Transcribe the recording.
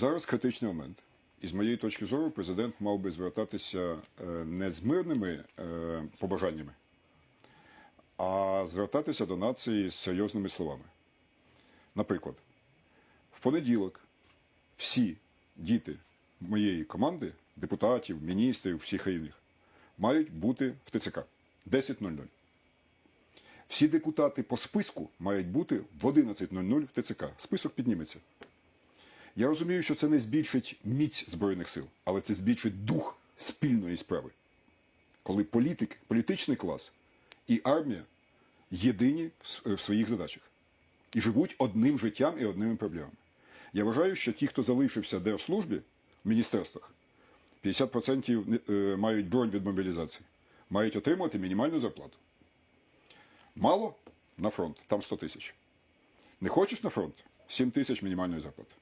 Зараз критичний момент. І з моєї точки зору, президент мав би звертатися е, не з мирними е, побажаннями, а звертатися до нації з серйозними словами. Наприклад, в понеділок всі діти моєї команди, депутатів, міністрів всіх рівних, мають бути в ТЦК 10.00. Всі депутати по списку мають бути в 11.00 в ТЦК. Список підніметься. Я розумію, що це не збільшить міць Збройних сил, але це збільшить дух спільної справи. Коли політик, політичний клас і армія єдині в своїх задачах і живуть одним життям і одними проблемами. Я вважаю, що ті, хто залишився в держслужбі в міністерствах, 50% е, мають бронь від мобілізації, мають отримувати мінімальну зарплату. Мало на фронт, там 100 тисяч. Не хочеш на фронт? 7 тисяч мінімальної зарплати.